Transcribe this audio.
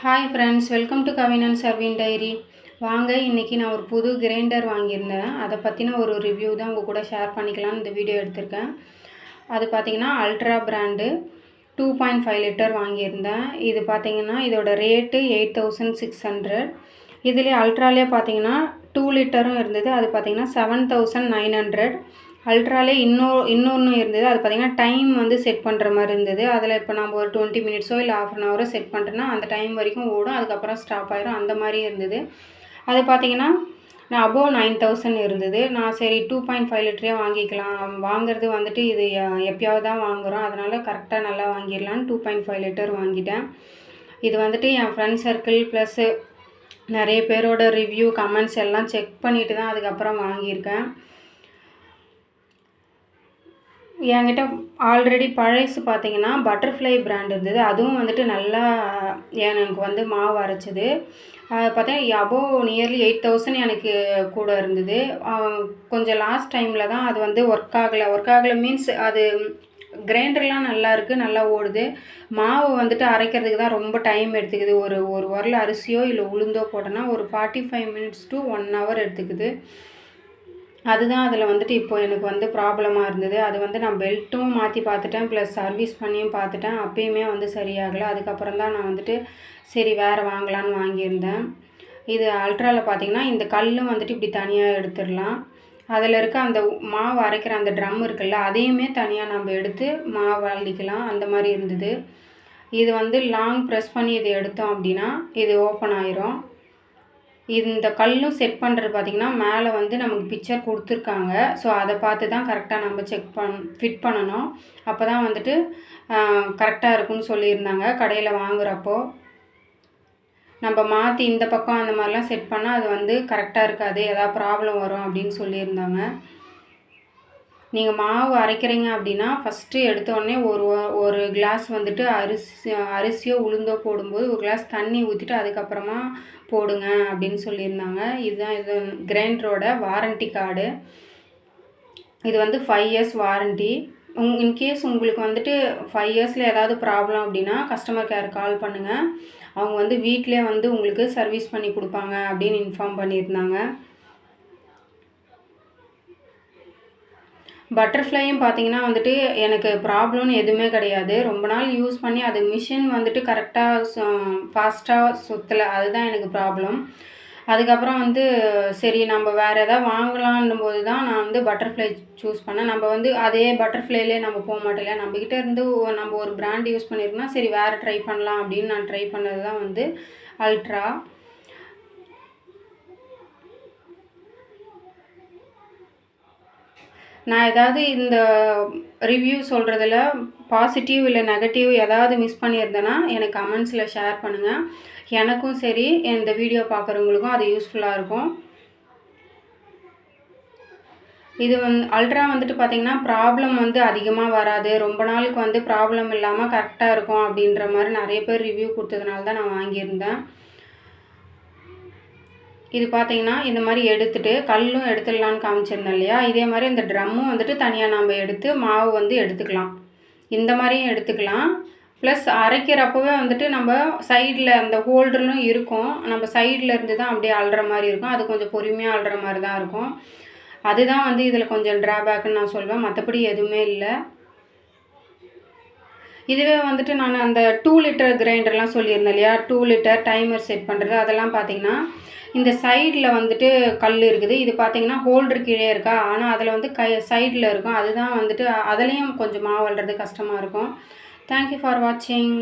Hi friends welcome to Kavinan Sarvin diary வாங்க இன்றைக்கி நான் ஒரு புது கிரைண்டர் வாங்கியிருந்தேன். அதை பற்றின ஒரு ரிவ்யூ தான் உங்கள் கூட ஷேர் பண்ணிக்கலாம்னு இந்த வீடியோ எடுத்திருக்கேன். அது பார்த்திங்கன்னா ultra brand two point five litre வாங்கியிருந்தேன். இது பார்த்திங்கன்னா இதோட rate eight thousand six hundred இதுலேயே அல்ட்ராலே பார்த்தீங்கன்னா டூ லிட்டரும் இருந்தது. அது பார்த்திங்கன்னா செவன் தௌசண்ட் நைன் ஹண்ட்ரட் அல்ட்ராலே இன்னொரு இன்னொன்று இருந்தது. அது பார்த்திங்கன்னா டைம் வந்து செட் பண்ணுற மாதிரி இருந்தது. அதில் இப்போ நம்ம ஒரு டுவெண்ட்டி மினிட்ஸோ இல்லை ஆஃப் அன் ஹவரோ செட் பண்ணுறேன்னா அந்த டைம் வரைக்கும் ஓடும். அதுக்கப்புறம் ஸ்டாப் ஆயிரும். அந்த மாதிரி இருந்தது. அது பார்த்திங்கன்னா நான் அபோவ் நைன் தௌசண்ட் இருந்தது. நான் சரி டூ பாயிண்ட் ஃபைவ் லிட்டரே வாங்கிக்கலாம். வாங்குறது வந்துட்டு இது எப்பயாவது தான் வாங்குகிறோம் அதனால் கரெக்டாக நல்லா வாங்கிடலான்னு டூ பாயிண்ட் ஃபைவ் லிட்டர் வாங்கிட்டேன். இது வந்துட்டு என் ஃப்ரெண்ட் சர்க்கிள் ப்ளஸ்ஸு நிறைய பேரோட ரிவ்யூ கமெண்ட்ஸ் எல்லாம் செக் பண்ணிவிட்டு தான் அதுக்கப்புறம் வாங்கியிருக்கேன். என்கிட்ட ஆல்ரெடி பழசு பார்த்தீங்கன்னா பட்டர்ஃப்ளை பிராண்ட் இருந்தது. அதுவும் வந்துட்டு நல்லா எனக்கு வந்து மாவு அரைச்சிது. பார்த்தீங்கன்னா அபோவ் நியர்லி எயிட் தௌசண்ட் எனக்கு கூட இருந்தது. கொஞ்சம் லாஸ்ட் டைமில் தான் அது வந்து ஒர்க் ஆகலை. ஒர்க் ஆகலை மீன்ஸ் அது கிரைண்டர்லாம் நல்லா இருக்குது நல்லா ஓடுது. மாவு வந்துட்டு அரைக்கிறதுக்கு தான் ரொம்ப டைம் எடுத்துக்குது. ஒரு ஒரு உரல் அரிசியோ இல்லை உளுந்தோ போட்டோன்னா ஒரு forty five minutes to one hour எடுத்துக்குது. அதுதான் அதில் வந்துட்டு இப்போ எனக்கு வந்து ப்ராப்ளமாக இருந்தது. அது வந்து நான் பெல்ட்டும் மாற்றி பார்த்துட்டேன். ப்ளஸ் சர்வீஸ் பண்ணியும் பார்த்துட்டேன். அப்பயுமே வந்து சரியாகலை. அதுக்கப்புறம் தான் நான் வந்துட்டு சரி வேறு வாங்கலான்னு வாங்கியிருந்தேன். இது அல்ட்ராவில் பார்த்தீங்கன்னா இந்த கல்லும் வந்துட்டு இப்படி தனியாக எடுத்துடலாம். அதில் இருக்க அந்த மாவு அரைக்கிற அந்த ட்ரம் இருக்குல்ல அதையுமே தனியாக நம்ம எடுத்து மாவு அள்ளிக்கலாம். அந்த மாதிரி இருந்தது. இது வந்து லாங் ப்ரெஸ் பண்ணி இதை எடுத்தோம் அப்படின்னா இது ஓப்பன் ஆயிரும். இந்த கல்லும் செட் பண்ணுறது பார்த்திங்கன்னா மேலே வந்து நமக்கு பிக்சர் கொடுத்துருக்காங்க. ஸோ அதை பார்த்து தான் கரெக்டாக நம்ம செக் பண் ஃபிட் பண்ணணும். அப்போ தான் வந்துட்டு கரெக்டாக இருக்குன்னு சொல்லியிருந்தாங்க கடையில் வாங்குகிறப்போ நம்ம மாற்றி இந்த பக்கம் அந்த மாதிரிலாம் செட் பண்ணால் அது வந்து கரெக்டாக இருக்காது. எதாவது ப்ராப்ளம் வரும் அப்படின்னு சொல்லியிருந்தாங்க. நீங்கள் மாவு அரைக்கிறீங்க அப்படின்னா ஃபஸ்ட்டு எடுத்தோடனே ஒரு ஒரு கிளாஸ் வந்துட்டு அரிசி அரிசியோ உளுந்தோ போடும்போது ஒரு கிளாஸ் தண்ணி ஊற்றிட்டு அதுக்கப்புறமா போடுங்க அப்படின்னு சொல்லியிருந்தாங்க. இதுதான் இது கிரைண்டரோட வாரண்ட்டி கார்டு. இது வந்து ஃபைவ் இயர்ஸ் வாரண்ட்டி உங் இன்கேஸ் உங்களுக்கு வந்துட்டு ஃபைவ் இயர்ஸில் ஏதாவது ப்ராப்ளம் அப்படின்னா கஸ்டமர் கேர் கால் பண்ணுங்கள் அவங்க வந்து வீட்டிலே வந்து உங்களுக்கு சர்வீஸ் பண்ணி கொடுப்பாங்க அப்படின்னு இன்ஃபார்ம் பண்ணியிருந்தாங்க. பட்டர்ஃப்ளையும் பார்த்தீங்கன்னா வந்துட்டு எனக்கு ப்ராப்ளம்னு எதுவுமே கிடையாது. ரொம்ப நாள் யூஸ் பண்ணி அது மிஷின் வந்துட்டு கரெக்டாக ஃபாஸ்ட்டாக சுற்றலை அதுதான் எனக்கு ப்ராப்ளம். அதுக்கப்புறம் வந்து சரி நம்ம வேறு எதாவது வாங்கலான்னும் போது தான் நான் வந்து பட்டர்ஃப்ளை சூஸ் பண்ணேன். நம்ம வந்து அதே பட்டர்ஃப்ளைலே நம்ம போக மாட்டோம் இல்லையா? நம்மக்கிட்ட இருந்து நம்ம ஒரு பிராண்ட் யூஸ் பண்ணியிருக்கோம்னா சரி வேறு ட்ரை பண்ணலாம் அப்படின்னு நான் ட்ரை பண்ணது தான் வந்து அல்ட்ரா. நான் ஏதாவது இந்த ரிவ்யூ சொல்கிறதுல பாசிட்டிவ் இல்லை நெகட்டிவ் ஏதாவது மிஸ் பண்ணியிருந்தேன்னா எனக்கு கமெண்ட்ஸில் ஷேர் பண்ணுங்கள் எனக்கும் சரி இந்த வீடியோ பார்க்குறவங்களுக்கும் அது யூஸ்ஃபுல்லாக இருக்கும். இது வந்து அல்ட்ரா வந்துட்டு பார்த்திங்கன்னா ப்ராப்ளம் வந்து அதிகமாக வராது. ரொம்ப நாளுக்கு வந்து ப்ராப்ளம் இல்லாமல் கரெக்டாக இருக்கும் அப்படின்ற மாதிரி நிறைய பேர் ரிவ்யூ கொடுத்ததுனால தான் நான் வாங்கியிருந்தேன். இது பார்த்தீங்கன்னா இந்த மாதிரி எடுத்துகிட்டு கல்லும் எடுத்துடலான்னு காமிச்சிருந்தேன் இல்லையா? இதே மாதிரி இந்த ட்ரம்மும் வந்துட்டு தனியாக நம்ம எடுத்து மாவு வந்து எடுத்துக்கலாம். இந்த மாதிரியும் எடுத்துக்கலாம். ப்ளஸ் அரைக்கிறப்பவே வந்துட்டு நம்ம சைடில் அந்த ஹோல்டர்லும் இருக்கும். நம்ம சைடில் இருந்து தான் அப்படியே அழுற மாதிரி இருக்கும். அது கொஞ்சம் பொறுமையாக அழுற மாதிரி தான் இருக்கும். அதுதான் வந்து இதில் கொஞ்சம் ட்ராபேக்குன்னு நான் சொல்வேன். மற்றபடி எதுவுமே இல்லை. இதுவே வந்துட்டு நான் அந்த டூ லிட்டர் கிரைண்டர்லாம் சொல்லியிருந்தேன் இல்லையா? டூ லிட்டர் டைமர் செட் பண்ணுறது அதெல்லாம் பார்த்தீங்கன்னா இந்த சைடில் வந்துட்டு கல் இருக்குது. இது பார்த்தீங்கன்னா ஹோல்டர் கீழே இருக்கா? ஆனால் அதில் வந்து கை சைடில் இருக்கும். அதுதான் வந்துட்டு அதுலேயும் கொஞ்சம் மாவு வளர்றது கஷ்டமாக இருக்கும். தேங்க்யூ ஃபார் வாட்சிங்